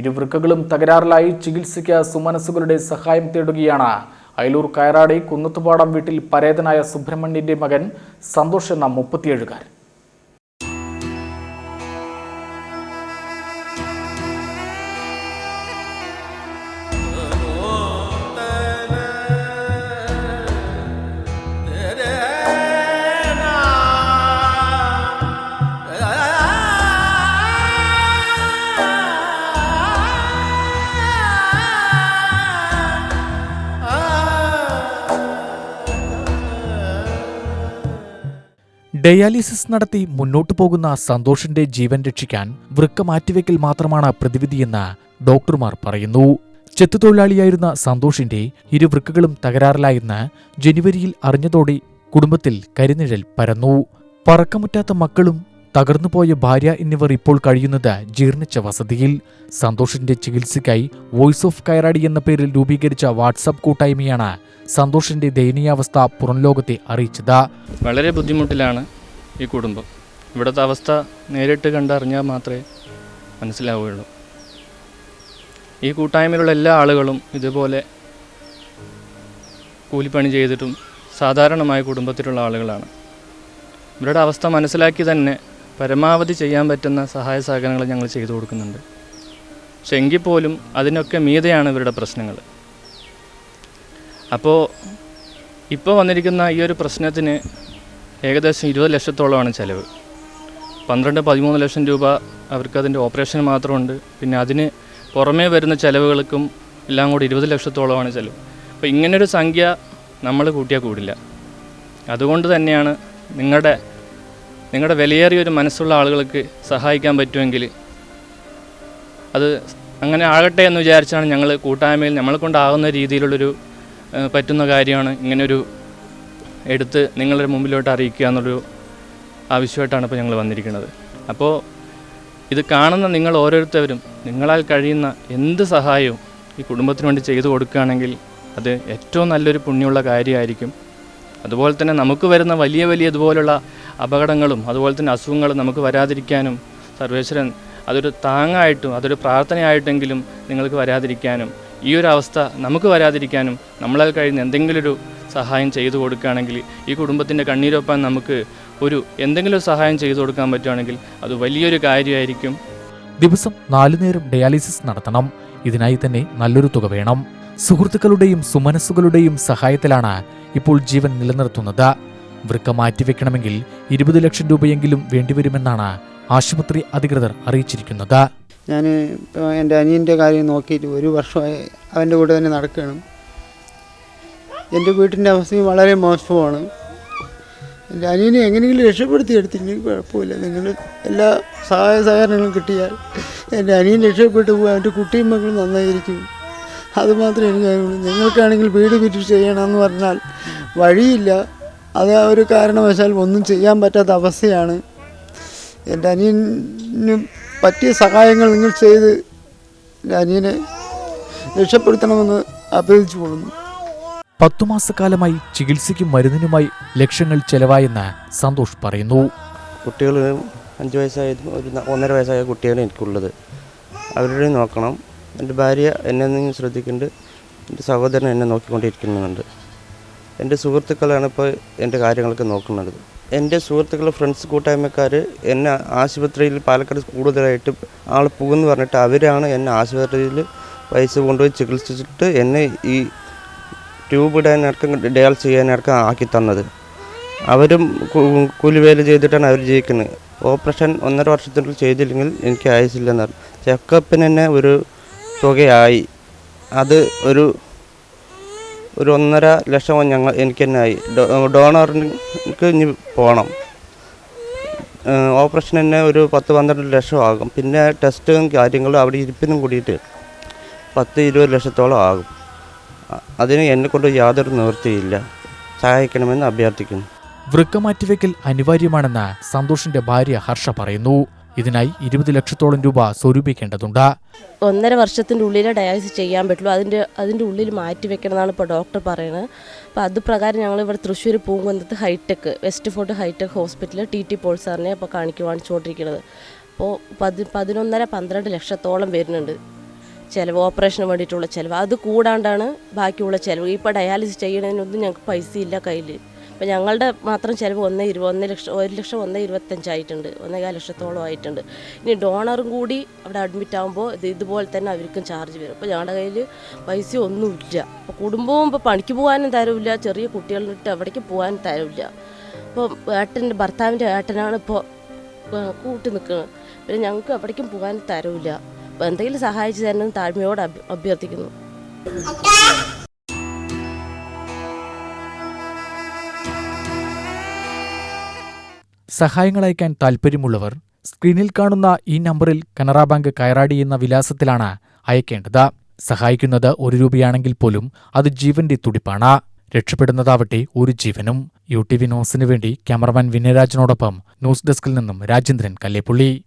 ഇരുവൃക്കകളും തകരാറിലായി ചികിത്സയ്ക്ക് സുമനസ്സുകളുടെ സഹായം തേടുകയാണ്. അയലൂർ കയറാടി കുന്നത്തുപാടം വീട്ടിൽ പരേതനായ സുബ്രഹ്മണ്യന്റെ മകൻ സന്തോഷ് എന്ന മുപ്പത്തിയേഴുകാരൻ. ഡയാലിസിസ് നടത്തി മുന്നോട്ടു പോകുന്ന സന്തോഷിന്റെ ജീവൻ രക്ഷിക്കാൻ വൃക്ക മാറ്റിവെക്കൽ മാത്രമാണ് പ്രതിവിധിയെന്ന് ഡോക്ടർമാർ പറയുന്നു. ചെത്തുതൊഴിലാളിയായിരുന്ന സന്തോഷിന്റെ ഇരു വൃക്കകളും തകരാറിലായെന്ന് ജനുവരിയിൽ അറിഞ്ഞതോടെ കുടുംബത്തിൽ കരിനിഴൽ പരന്നു. പറക്കമുറ്റാത്ത മക്കളും തകർന്നുപോയ ഭാര്യ എന്നിവർ ഇപ്പോൾ കഴിയുന്നത് ജീർണിച്ച വസതിയിൽ. സന്തോഷിന്റെ ചികിത്സയ്ക്കായി വോയിസ് ഓഫ് കയറാടി എന്ന പേരിൽ രൂപീകരിച്ച വാട്സപ്പ് കൂട്ടായ്മയാണ് സന്തോഷിന്റെ ദയനീയാവസ്ഥ പുറം ലോകത്തെ അറിയിച്ചത്. വളരെ ബുദ്ധിമുട്ടിലാണ് ഈ കുടുംബം. ഇവിടുത്തെ അവസ്ഥ നേരിട്ട് കണ്ടറിഞ്ഞാൽ മാത്രമേ മനസ്സിലാവുകയുള്ളൂ. ഈ കൂട്ടായ്മയിലുള്ള എല്ലാ ആളുകളും ഇതുപോലെ കൂലിപ്പണി ചെയ്തിട്ടും സാധാരണമായ കുടുംബത്തിലുള്ള ആളുകളാണ്. ഇവരുടെ അവസ്ഥ മനസ്സിലാക്കി തന്നെ പരമാവധി ചെയ്യാൻ പറ്റുന്ന സഹായ സഹകരണങ്ങൾ ഞങ്ങൾ ചെയ്തു കൊടുക്കുന്നുണ്ട്. പക്ഷെ എങ്കിൽ പോലും അതിനൊക്കെ മീതെയാണ് ഇവരുടെ പ്രശ്നങ്ങൾ. അപ്പോൾ ഇപ്പോൾ വന്നിരിക്കുന്ന ഈ ഒരു പ്രശ്നത്തിന് ഏകദേശം ഇരുപത് ലക്ഷത്തോളമാണ് ചിലവ്. പന്ത്രണ്ട് പതിമൂന്ന് ലക്ഷം രൂപ അവർക്ക് അതിന്റെ ഓപ്പറേഷൻ മാത്രമുണ്ട്. പിന്നെ അതിന് പുറമേ വരുന്ന ചിലവുകൾക്കും എല്ലാം കൂടി ഇരുപത് ലക്ഷത്തോളമാണ് ചിലവ്. അപ്പോൾ ഇങ്ങനൊരു സംഖ്യ നമ്മൾ കൂട്ടിയാൽ കൂടില്ല. അതുകൊണ്ട് തന്നെയാണ് നിങ്ങളുടെ നിങ്ങളുടെ വിലയേറിയ ഒരു മനസ്സുള്ള ആളുകൾക്ക് സഹായിക്കാൻ പറ്റുമെങ്കിൽ അത് അങ്ങനെ ആകട്ടെ എന്ന് വിചാരിച്ചാണ് ഞങ്ങൾ കൂട്ടായ്മയിൽ നമ്മളെ കൊണ്ടാകുന്ന രീതിയിലുള്ളൊരു പറ്റുന്ന കാര്യമാണ് ഇങ്ങനൊരു എടുത്ത് നിങ്ങളുടെ മുമ്പിലോട്ട് അറിയിക്കുക എന്നുള്ളൊരു ആവശ്യമായിട്ടാണ് ഇപ്പോൾ ഞങ്ങൾ വന്നിരിക്കുന്നത്. അപ്പോൾ ഇത് കാണുന്ന നിങ്ങൾ ഓരോരുത്തരും നിങ്ങളാൽ കഴിയുന്ന എന്ത് സഹായവും ഈ കുടുംബത്തിന് വേണ്ടി ചെയ്തു കൊടുക്കുകയാണെങ്കിൽ അത് ഏറ്റവും നല്ലൊരു പുണ്യമുള്ള കാര്യമായിരിക്കും. അതുപോലെ തന്നെ നമുക്ക് വരുന്ന വലിയ വലിയ ഇതുപോലുള്ള അപകടങ്ങളും അതുപോലെ തന്നെ അസുഖങ്ങളും നമുക്ക് വരാതിരിക്കാനും സർവേശ്വരൻ അതൊരു താങ്ങായിട്ടും അതൊരു പ്രാർത്ഥനയായിട്ടെങ്കിലും നിങ്ങൾക്ക് വരാതിരിക്കാനും ഈ ഒരു അവസ്ഥ നമുക്ക് വരാതിരിക്കാനും നമ്മളാൽ കഴിയുന്ന എന്തെങ്കിലും ഒരു സഹായം ചെയ്തു കൊടുക്കുകയാണെങ്കിൽ ഈ കുടുംബത്തിന്റെ കണ്ണീരൊപ്പാൻ നമുക്ക് ഒരു എന്തെങ്കിലും സഹായം ചെയ്തു കൊടുക്കാൻ പറ്റുകയാണെങ്കിൽ അത് വലിയൊരു കാര്യമായിരിക്കും. ദിവസം നാലു നേരം ഡയാലിസിസ് നടത്തണം. ഇതിനായി തന്നെ നല്ലൊരു തുക വേണം. സുഹൃത്തുക്കളുടെയും സുമനസ്സുകളുടെയും സഹായത്തിലാണ് ഇപ്പോൾ ജീവൻ നിലനിർത്തുന്നത്. വൃക്ക മാറ്റിവെക്കണമെങ്കിൽ ഇരുപത് ലക്ഷം രൂപയെങ്കിലും വേണ്ടിവരുമെന്നാണ് ആശുപത്രി അധികൃതർ അറിയിച്ചിരിക്കുന്നത്. ഞാൻ എന്റെ അനിയന്റെ കാര്യം നോക്കിയിട്ട് ഒരു വർഷമായി അവന്റെ കൂടെ തന്നെ നടക്കുകയാണ്. എന്റെ വീട്ടിന്റെ അവസ്ഥയും വളരെ മോശമാണ്. എന്റെ അനിയനെ എങ്ങനെയെങ്കിലും രക്ഷപ്പെടുത്തി എടുത്തില്ലെങ്കിൽ കുഴപ്പമില്ല. നിങ്ങൾ എല്ലാ സഹായ സഹകരണങ്ങളും കിട്ടിയാൽ എന്റെ അനിയൻ രക്ഷപ്പെട്ടു പോകും എന്റെ കുട്ടിയും മക്കളും നന്നായിരിക്കും. അതുമാത്രമേ എനിക്ക് ഞങ്ങൾക്കാണെങ്കിൽ വീട് വിറ്റ് ചെയ്യണമെന്ന് പറഞ്ഞാൽ വഴിയില്ല. അത് ആ ഒരു കാരണവശാൽ ഒന്നും ചെയ്യാൻ പറ്റാത്ത അവസ്ഥയാണ്. എന്റെ അനിയന് പറ്റിയ സഹായങ്ങൾ നിങ്ങൾ ചെയ്ത് എന്റെ അനിയനെ രക്ഷപ്പെടുത്തണമെന്ന് അഭ്യർത്ഥിച്ചു കൊള്ളുന്നു പത്തു മാസക്കാലമായി ചികിത്സയ്ക്കും മരുന്നിനുമായി ലക്ഷങ്ങൾ ചെലവായെന്ന് സന്തോഷ് പറയുന്നു. കുട്ടികൾ അഞ്ച് വയസ്സായതും ഒരു ഒന്നര വയസ്സായ കുട്ടിയാണ് എനിക്കുള്ളത്. അവരുടെ നോക്കണം. എന്റെ ഭാര്യ എന്നെ ശ്രദ്ധിക്കുന്നുണ്ട്. എന്റെ സഹോദരൻ എന്നെ നോക്കിക്കൊണ്ടിരിക്കുന്നുണ്ട്. എന്റെ സുഹൃത്തുക്കളാണ് ഇപ്പോൾ എന്റെ കാര്യങ്ങളൊക്കെ നോക്കുന്നത്. എന്റെ സുഹൃത്തുക്കൾ ഫ്രണ്ട്സ് കൂട്ടായ്മക്കാർ എന്നെ ആശുപത്രിയിൽ പാലക്കാട് കൂടുതലായിട്ട് ആൾ പോകുമെന്ന് പറഞ്ഞിട്ട് അവരാണ് എന്നെ ആശുപത്രിയിൽ പൈസ കൊണ്ടുപോയി ചികിത്സിച്ചിട്ട് എന്നെ ഈ ട്യൂബ് ഇടാനടക്കം ഡയാൽ ചെയ്യാനടക്കം ആക്കി തന്നത്. അവരും കൂലിവേല ചെയ്തിട്ടാണ് അവർ ജീവിക്കുന്നത്. ഓപ്പറേഷൻ ഒന്നര വർഷത്തിനുള്ളിൽ ചെയ്തില്ലെങ്കിൽ എനിക്ക് ആയുസില്ലെന്ന് ചെക്കപ്പിന് തന്നെ ഒരു തുകയായി. അത് ഒരു ഒരു ഒന്നര ലക്ഷം ഞങ്ങൾ എനിക്ക് തന്നെ ആയി ഡോണറിക്ക് ഇനി പോകണം ഓപ്പറേഷൻ തന്നെ ഒരു പത്ത് പന്ത്രണ്ട് ലക്ഷം ആകും. പിന്നെ ടെസ്റ്റും കാര്യങ്ങളും അവിടെ ഇരിപ്പിനും കൂടിയിട്ട് പത്ത് ഇരുപത് ലക്ഷത്തോളം ആകും. അതിന് എന്നെ കൊണ്ട് യാതൊരു നിവൃത്തിയില്ല. സഹായിക്കണമെന്ന് അഭ്യർത്ഥിക്കുന്നു. വൃക്ക മാറ്റിവെക്കൽ അനിവാര്യമാണെന്ന് സന്തോഷിന്റെ ഭാര്യ ഹർഷ പറയുന്നു. ഇതിനായി ഇരുപത് ലക്ഷത്തോളം രൂപ സ്വരൂപിക്കേണ്ടതുണ്ട്. ഒന്നര വർഷത്തിന്റെ ഉള്ളിലേ ഡയാലിസിസ് ചെയ്യാൻ പറ്റുള്ളൂ. അതിന്റെ അതിന്റെ ഉള്ളിൽ മാറ്റി വെക്കണമെന്നാണ് ഇപ്പോൾ ഡോക്ടർ പറയുന്നത് അപ്പോൾ അത് പ്രകാരം ഞങ്ങൾ ഇവിടെ തൃശ്ശൂർ പൂങ്കുന്നത്ത് ഹൈടെക് വെസ്റ്റ് ഫോർട്ട് ഹൈടെക് ഹോസ്പിറ്റലിൽ ടി ടി പോൾ സാറിനെ ഇപ്പോൾ കാണിക്കുവാണിച്ചുകൊണ്ടിരിക്കുന്നത് അപ്പോൾ പതി പതിനൊന്നര പന്ത്രണ്ട് ലക്ഷത്തോളം വരുന്നുണ്ട് ചിലവ് ഓപ്പറേഷന് വേണ്ടിയിട്ടുള്ള ചിലവ്. അത് കൂടാണ്ടാണ് ബാക്കിയുള്ള ചിലവ്. ഇപ്പോൾ ഡയാലിസിസ് ചെയ്യണതിനൊന്നും ഞങ്ങൾക്ക് പൈസ ഇല്ല കയ്യിൽ ഇപ്പം ഞങ്ങളുടെ മാത്രം ചിലവ് ഒന്ന് ഇരുപത് ഒന്ന് ലക്ഷം ഒരു ലക്ഷം ഒന്ന് ഇരുപത്തഞ്ചായിട്ടുണ്ട്. ഒന്നേകാൽ ലക്ഷത്തോളം ആയിട്ടുണ്ട്. ഇനി ഡോണറും കൂടി അവിടെ അഡ്മിറ്റ് ആകുമ്പോൾ ഇത് ഇതുപോലെ തന്നെ അവർക്കും ചാർജ് വരും. അപ്പോൾ ഞങ്ങളുടെ കയ്യിൽ പൈസ ഒന്നുമില്ല അപ്പോൾ കുടുംബവും ഇപ്പോൾ പണിക്ക് പോകാനും തരവില്ല ചെറിയ കുട്ടികളിട്ട് അവിടേക്ക് പോകാനും തരവില്ല അപ്പോൾ ഏട്ടന്റെ ഭർത്താവിന്റെ ഏട്ടനാണ് ഇപ്പോൾ കൂട്ടി നിൽക്കുന്നത്. പിന്നെ ഞങ്ങൾക്ക് അവിടേക്കും പോകാൻ തരവില്ല അപ്പോൾ എന്തെങ്കിലും സഹായിച്ചു തരണം താഴ്മയോട് അഭ്യ- അഭ്യർത്ഥിക്കുന്നു. സഹായങ്ങൾ അയക്കാൻ താൽപ്പര്യമുള്ളവർ സ്ക്രീനിൽ കാണുന്ന ഈ നമ്പറിൽ കനറ ബാങ്ക് കയറാടി എന്ന വിലാസത്തിലാണ് അയക്കേണ്ടത്. സഹായിക്കുന്നത് ഒരു രൂപയാണെങ്കിൽ പോലും അത് ജീവന്റെ തുടിപ്പാണ്. രക്ഷപ്പെടുന്നതാവട്ടെ ഒരു ജീവനും. യു ടി വി ന്യൂസിനു വേണ്ടി ക്യാമറമാൻ വിനയരാജനോടൊപ്പം ന്യൂസ് ഡെസ്കിൽ നിന്നും രാജേന്ദ്രൻ കല്ലേപ്പുള്ളി.